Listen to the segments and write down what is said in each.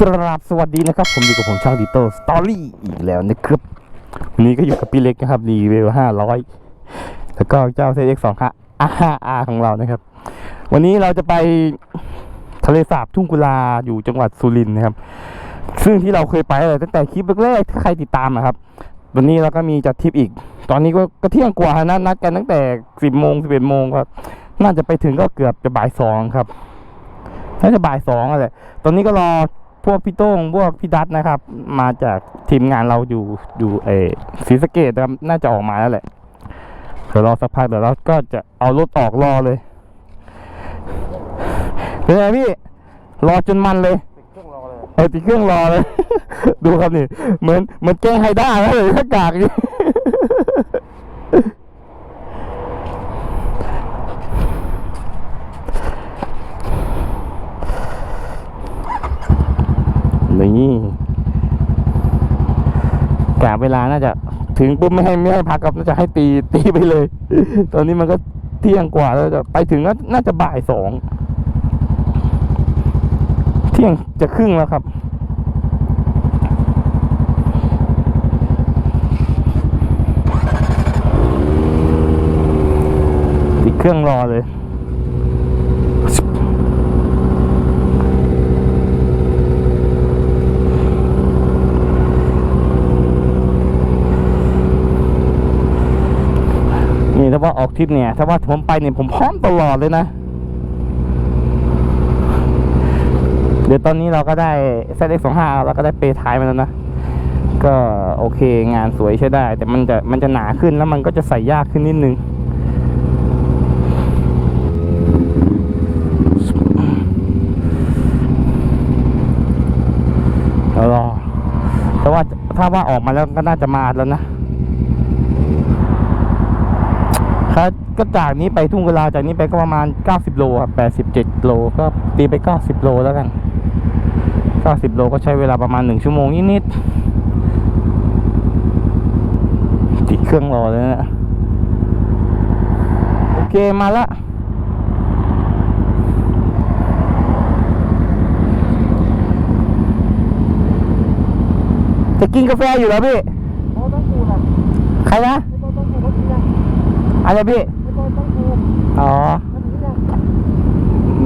กราบสวัสดีนะครับ ผมอยู่กับผมช่างดิโต้สตอรี่อีกแล้วนะครับวันนี้ก็อยู่กับพี่เล็กนะครับรีวิวห้าร้อยแล้วก็เจ้าเซเอ็กสองค่ะอาอาของเรานะครับ วันนี้เราจะไปทะเลสาบทุ่งกุลาอยู่จังหวัดสุรินทร์นะครับ ซึ่งที่เราเคยไปตั้งแต่คลิปแรกๆถ้าใครติดตามนะครับ วันนี้เราก็มีจัดทริปอีก ตอนนี้ก็ก็เที่ยงกว่านะนัดกันตั้งแต่สิบโมงสิบเอ็ดโมงครับน่าจะไปถึงก็เกือบจะบ่ายสองครับน่าจะบ่ายสองอะไรตอนนี้ก็รอ พวกพี่โต้งพวกพี่ดัตนะครับ มาจากทีมงานเราอยู่อยู่เออศรีสะเกดนะครับน่าจะออกมาแล้วแหละเดี๋ยวรอสักพักเดี๋ยวเราก็จะเอารถออกรอเลยเป็นไงพี่รอจนมันเลยเออติดเครื่องรอเลย ดูครับนี่ เหมือนเหมือนแกงไฮด้าแล้วเลยถ้ากากนี่ นี่ กะเวลาน่าจะ ถึงปุ๊บไม่ให้ไม่ให้พักครับน่าจะให้ตีตีไปเลย ตอนนี้มันก็เที่ยงกว่าแล้วจะไปถึงก็น่าจะบ่ายสองเที่ยงจะครึ่งแล้วครับ ติดเครื่องรอเลย ว่าออกทริปเนี่ยถ้าว่าผมไปเนี่ยผมพร้อมตลอดเลยนะ เดี๋ยวตอนนี้เราก็ได้เซตเอ็กสองห้าเราก็ได้เปย์ท้ายมาแล้วนะ ก็โอเคงานสวยใช้ได้ แต่มันจะมันจะหนาขึ้นแล้วมันก็จะใส่ยากขึ้นนิดนึงรอแต่ว่าถ้าว่าออกมาแล้วก็น่าจะมาแล้วนะ ครับก็จากนี้ไปทุ่งกุลาจากนี้ไปก็ประมาณ 90 โลครับ87 โลก็ตีไป 90 โลแล้วกัน 90 โลก็ใช้เวลาประมาณ 1 ชั่วโมงนิดๆติดเครื่องรอเลยนะโอเคมาละจะกินกาแฟอยู่แล้วพี่เขาต้องกูนะใครนะ อะไรพี่ อ๋อ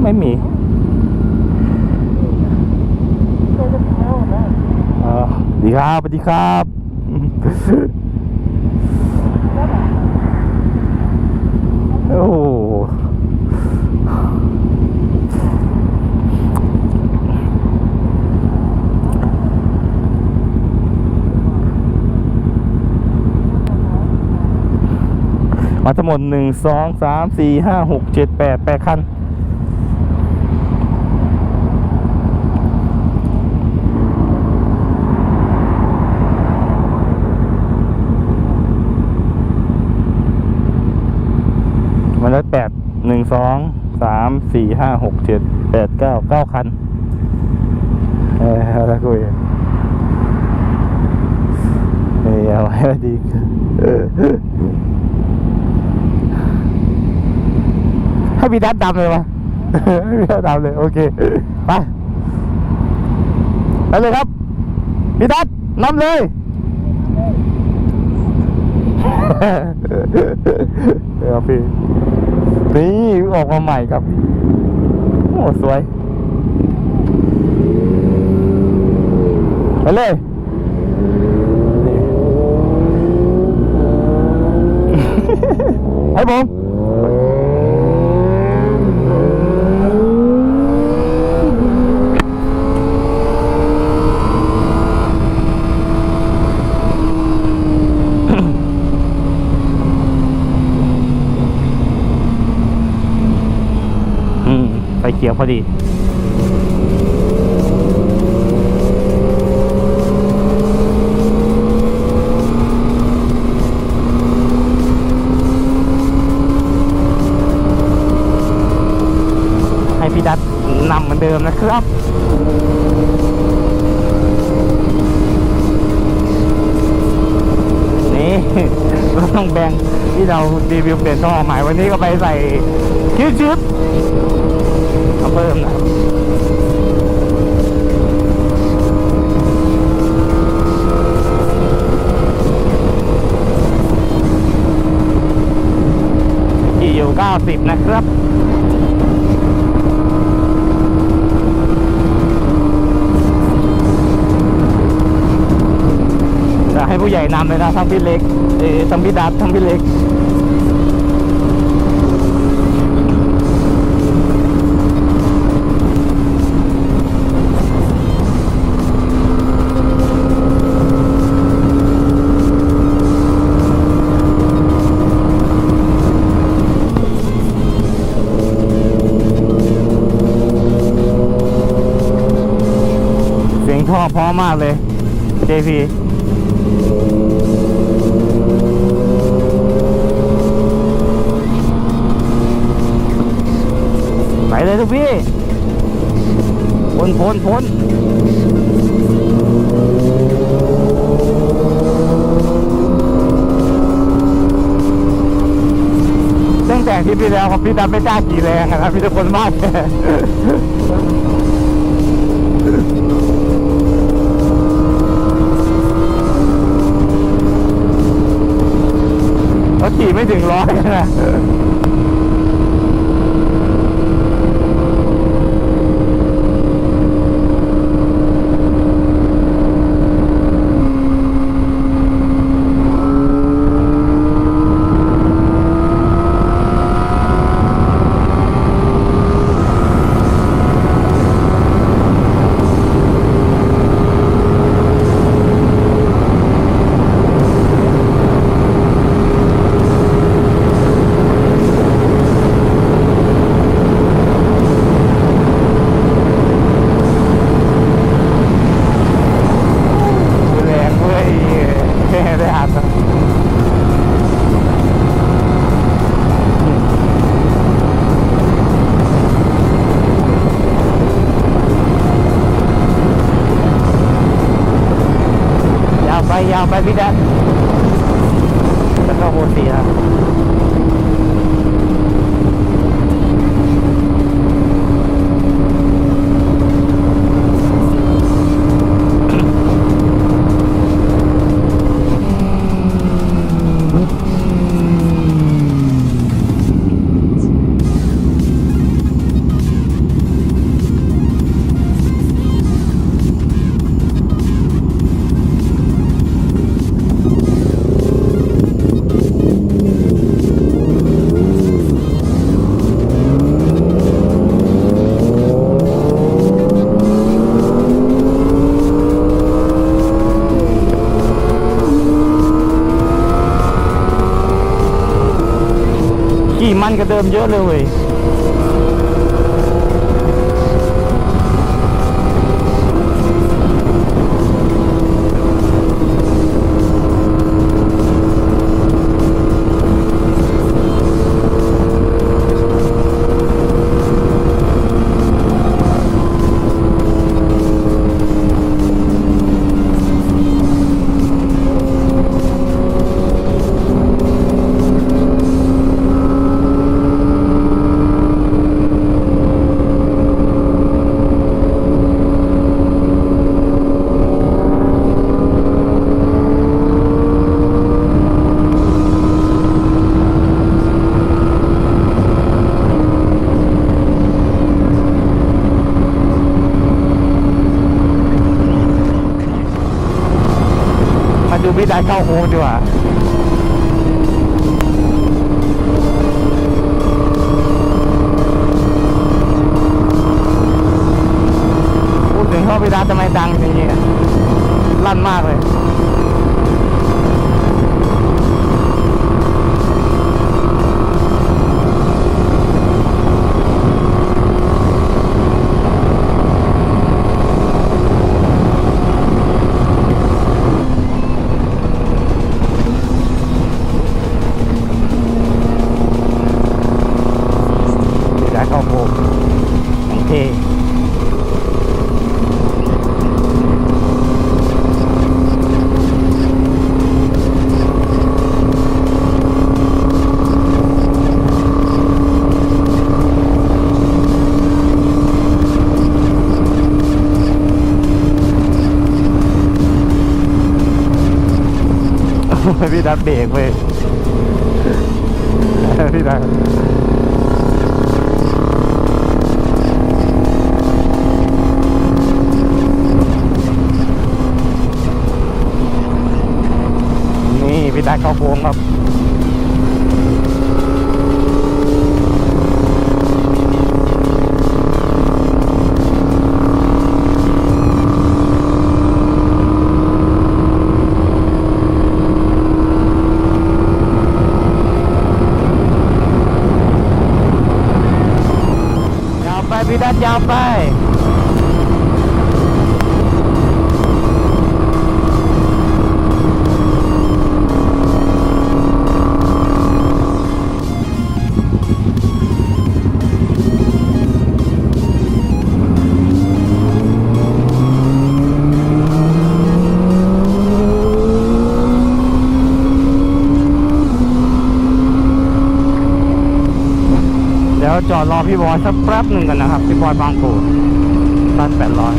ไม่มีอดีครับสวัสดีครับโอ้โห มาทั้งหมดหนึ่งสองสามสี่ห้าหกเจ็ดแปดแปดคันมันได้แปดหนึ่งสองสามสี่ห้าหกเจ็ดแปดเก้าเก้าคันเออเอาละคุยเออเอาไว้ดีเออ ให้พี่ดัดดำเลยวะให้พี่ดัดดำเลย โอเค ไป ไปเลยครับ พี่ดัดนำเลยเดี๋ยวพี่ นี่ออกมาใหม่ครับ โอ้สวย ไปเลยนี่ให้ผม อืมไฟเขี ยวพอดีให้พี่ดัดนำเหมือนเดิมนะครับนี่เราต้องแบ่งที่เรารีวิวเปลี่ยนท่อใหม่วันนี้ก็ไปใส่คิ้วชิป เพิ่มนะครับที่อยู่ 90 นะครับจะให้ผู้ใหญ่นำเลยนะทั้งพี่เล็กทั้งพี่ดับทั้งพี่เล็ก พ่อเพราะมากเลย JP ไปเลยทุกพี่พ้นพ้นพ้นตั้งแต่ที่พี่แล้วพี่ดำไม่กล้าขี่แรงอะนะพี่ทุกคนมาก ขี่ไม่ถึงร้อยนะ ไปยาวไปพี่แดนแล้วก็โบเสีย ขี่มันก็เดิมเยอะเลย มาดูพี่ได้เข้าโค้งดีกว่า พี่ดัดเบรกเว้ยพี่ดัด จอดรอพี่บอยสักแป๊บหนึ่งกันนะครับ พี่บอยบางปูตัดแปดร้อย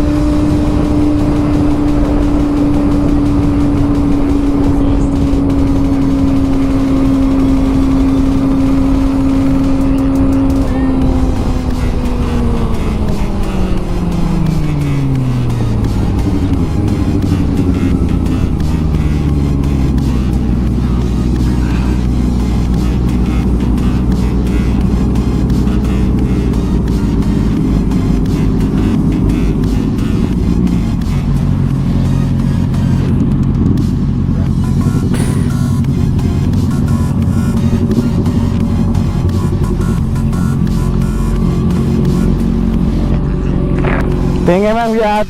เป็นไงบ้างพี่อาร์ต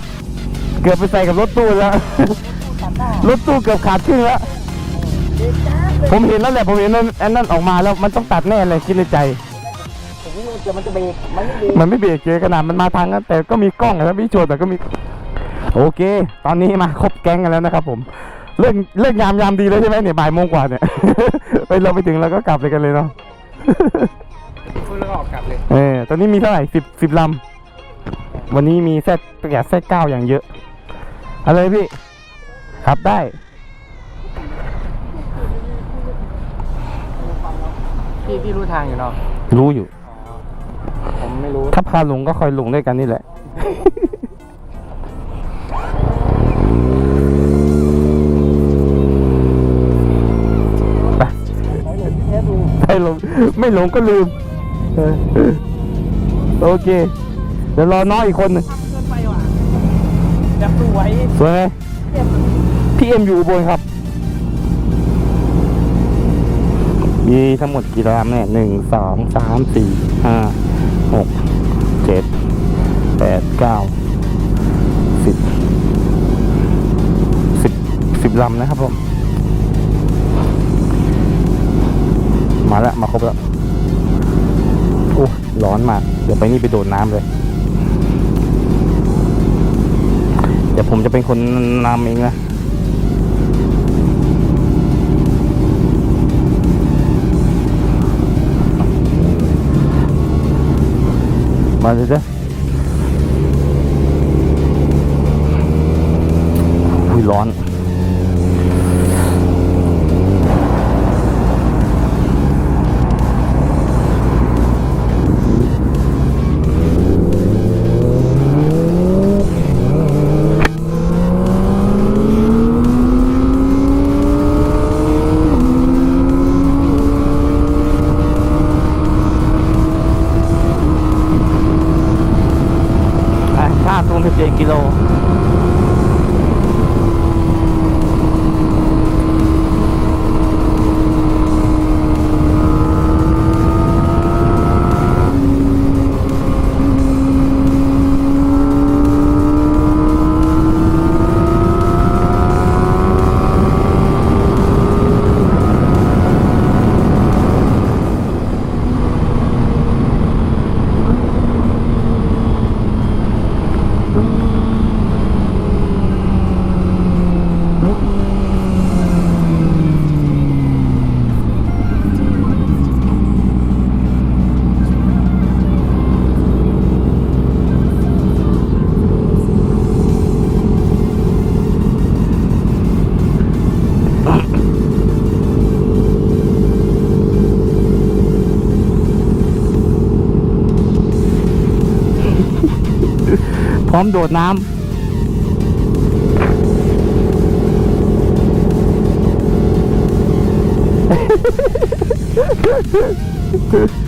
เกือบไปใส่กับรถตู้แล้ว รถตู้เกือบขาดครึ่งแล้ว ผมเห็นแล้วแหละผมเห็นนั่นอันนั้นออกมาแล้วมันต้องตัดแน่เลยคิดในใจผมวิ่งเจอมันจะเบรกมันไม่เบรกมันไม่เบรกเจอขนาดมันมาทางนั้นแต่ก็มีกล้องนะครับพี่โจแต่ก็มี โอเค ตอนนี้มาครบแก๊งกันแล้วนะครับ ผมเลิกเลิกยามยามดีเลยใช่ไหมเนี่ยบ่ายโมงกว่าเนี่ยไปเราไปถึงแล้วก็กลับเลยกันเลยเนาะคุณแล้วก็ออกกลับเลย เออตอนนี้มีเท่าไหร่สิบสิบลำ วันนี้มีแซดแกะแซดเก้าอย่างเยอะอะไรพี่ครับได้ พี่พี่รู้ทางอยู่เนาะรู้อยู่ ผมไม่รู้ ถ้าพาลงก็คอยลงด้วยกันนี่แหละ ไปไม่ลงไม่ลงก็ลืมเออโอเค เดี๋ยวรอน้องอีกคนหนึงเกินไปว่ะจะสวยสวยไหมพี่เอ็มอยู่อุบนครับ มีทั้งหมดกี่รามเนี่ยหนึ่งสองสามสี่ห้าหกเจ็ดแปดเก้าสิบสิบสิบลำนะครับผม มาแล้ว มาครบแล้ว โอ้ร้อนมาก เดี๋ยวไปนี่ไปโดดน้ำเลย เดี๋ยวผมจะเป็นคนนำเองนะมาเลยจ้ะอุ้ยร้อน ร้อมโดดน้ำ呵呵呵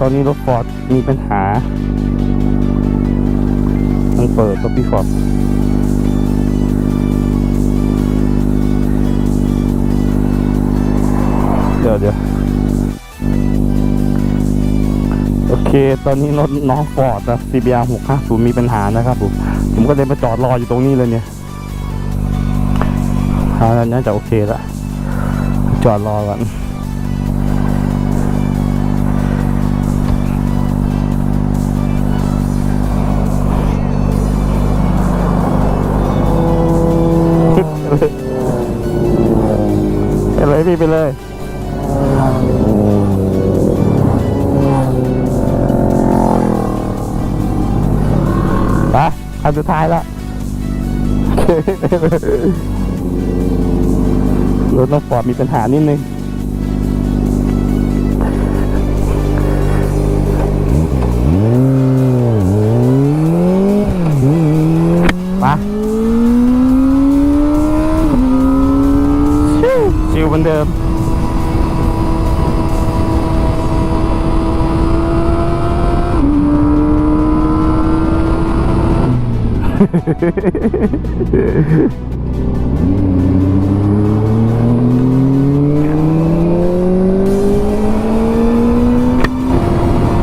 ตอนนี้รถฟอร์ดมีปัญหาต้องเปิดรถพี่ฟอร์ดเดี๋ยวเดี๋ยวโอเค ตอนนี้รถน้องฟอร์ดนะ CBR 650มีปัญหานะครับผม ผมก็เลยมาจอดรออยู่ตรงนี้เลยเนี่ยอาน่าจะโอเคละจอดรอก่อน ไปเลยพี่ไปเลยไปคันสุดท้ายล้วรถน้องฟอร์ดมีปัญหานิดนึงมา เหมือนเดิม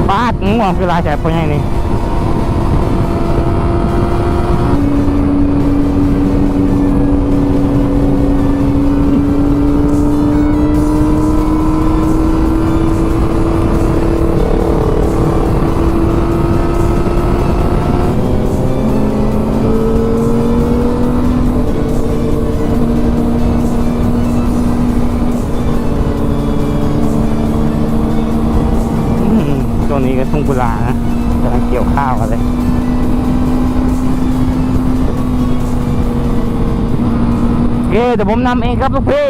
ปาดง่วงเวลาจ่ายพอยังนี่ ทุ่งกุลานะกำลังเกี่ยวข้าวกันเลยเอ๊ะเดี๋ยวผมนำเองครับลูกพี่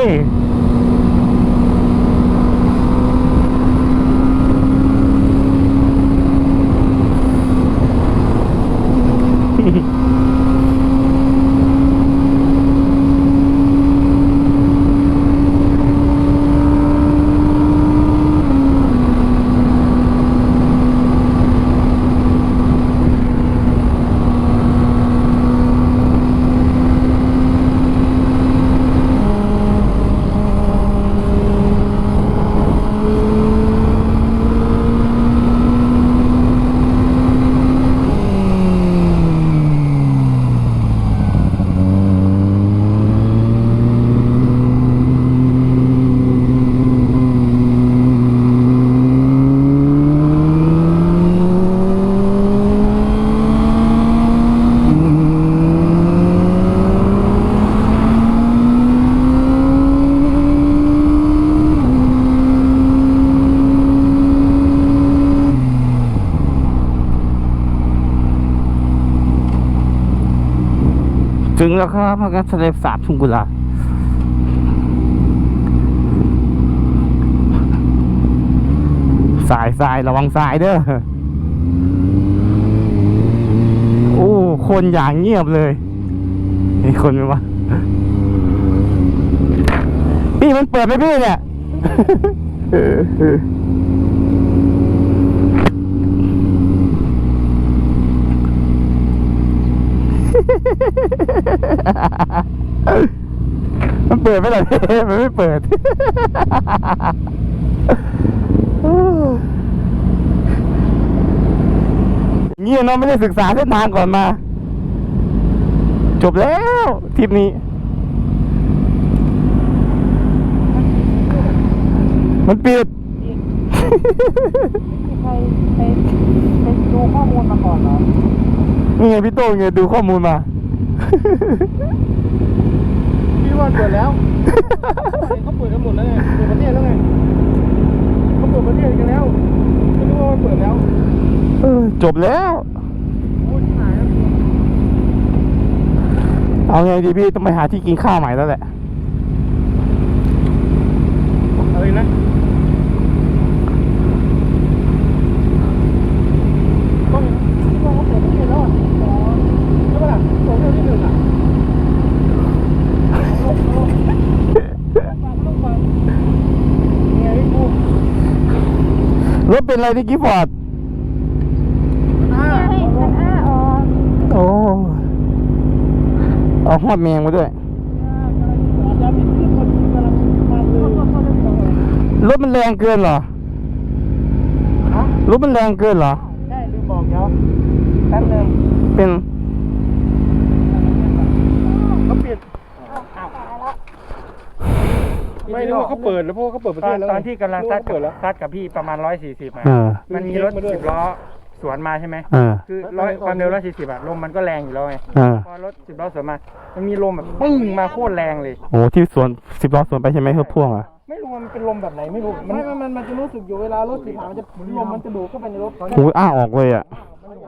กับพากันทะเลสาบทุ่งกุลาสายสายระวังสายเด้อ โอ้ คนอย่างเงียบเลยมีคนไหมวะ พี่มันเปิดไหมพี่เนี่ย มันเปิดไหมล่ะพี่มันไม่เปิด เงี้ยเนาะไม่ได้ศึกษาเส้นทางก่อนมา จบแล้วทริปนี้ มันปิดใครไปไปดูข้อมูลมาก่อนเหรอนี่ไงพี่โต้งไงดูข้อมูลมา พี่ว่าเปิดแล้วเขาเปิดกันหมดแล้วไงเปิดประเทศแล้วไงเขาเปิดประเทศกันแล้วไม่รู้ว่ามันเปิดแล้วเออจบแล้วพูดหายแล้วเอาไงดีพี่ต้องไปหาที่กินข้าวใหม่แล้วแหละอะไรนะต้องต้องเขาเปิดประเทศแล้วอะอ๋อใช่ปะล่ะสองเที่ยวที่หนึ่งอะลงลงฟังลงฟังเนี่ยพี่กู เป็นอะไรที่กี้ฟอร์ดอ่าให้มันอ้าออกโอ้เอาหอดแมงมาด้วยอาจจะมีขึ้นคนกำลังมาเลยรถมันแรงเกินเหรอฮะรถมันแรงเกินเหรอ ใช่ลืมบอกเดี๋ยวแป๊บนึงเป็น เขาปิด ไม่รู้ว่าเขาเปิดแล้วเพราะว่าเขาเปิดประตเทอศนแล้วตอนที่กำลังซัดเปิกับดแล้ว ซัดกับพี่ประมาณร้อยสี่สิบเออมันมีรถมาด้วยสิบล้อสวนมาใช่ไหมเออคือร้อยความเร็วร้อยสี่สิบอะลมมันก็แรงอยู่แล้วไงเออพอรถสิบล้อสวนมา มันมีลมแบบปึ้งมาโคตรแรงเลย โอ้ที่สวนสิบล้อสวนไปใช่ไหมเพื่อพ่วงอะไม่รู้ว่ามันเป็นลมแบบไหนไม่รู้มันไม่มันมันมันจะรู้สึกอยู่เวลารถสีขาวมันจะลมมันจะดูดเข้าไปในรถโอ้ยอ้าออกเลยอะ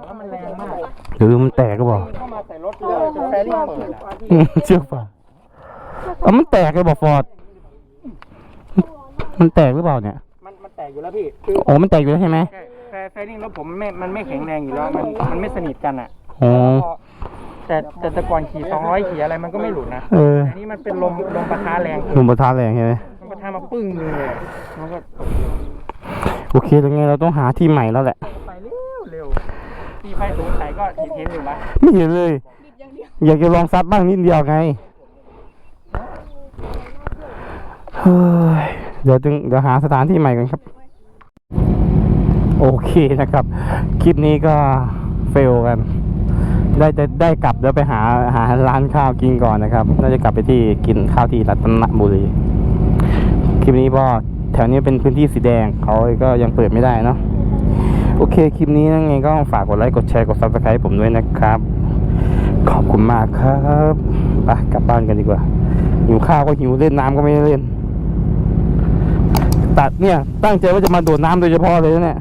แล้วมันแรงมากหรือมันแตกก็บอก เข้ามาใส่รถเลยเป็นแฟรี่เปิดอะอืมเชื่อป่ะเอามันแตกเลยบอกฟอร์ด มันแตกหรือเปล่าเนี่ย มันมันแตกอยู่แล้วพี่คือโอ้มันแตกอยู่แล้วใช่ไหมใช่แฟแฟริ่งรถผมมันไม่มันไม่แข็งแรงอยู่แล้วมันมันไม่สนิทกันอะโอ้แต่แต่แต่ก่อนขี่สองร้อยขี่อะไรมันก็ไม่หลุดนะเอออันนี้มันเป็นลมลมปะทะแรงลมประทานแรงใช่ไหมมันปะทะมาปึ้งหนึงเลยอะมันก็โอเคตรงนี้เราต้องหาที่ใหม่แล้วแหละ ไปเร็วเร็วที่ไฟสูงใส่ก็เห็นเห็นอยู่นะไม่เห็นเลย อยากจะลองซัดบ้างนิดเดียวไงเฮ้ย เดี๋ยวจึงเดี๋ยวหาสถานที่ใหม่กันครับ โอเคนะครับ คลิปนี้ก็เฟลกัน ได้จะได้กลับแล้วไปหาหาร้านข้าวกินก่อนนะครับน่าจะกลับไปที่กินข้าวที่รัตนบุรี คลิปนี้ก็แถวนี้เป็นพื้นที่สีแดงเขาก็ยังเปิดไม่ได้เนาะโอเค คลิปนี้ยังไงก็ฝากกดไลค์ กดแชร์ กด subscribe ผมด้วยนะครับ ขอบคุณมากครับ ไปกลับบ้านกันดีกว่า หิวข้าวก็หิวเล่นน้ำก็ไม่ได้เล่น ตัดเนี่ย ตั้งใจว่าจะมาโดดน้ำโดยเฉพาะเลยนะเนี่ย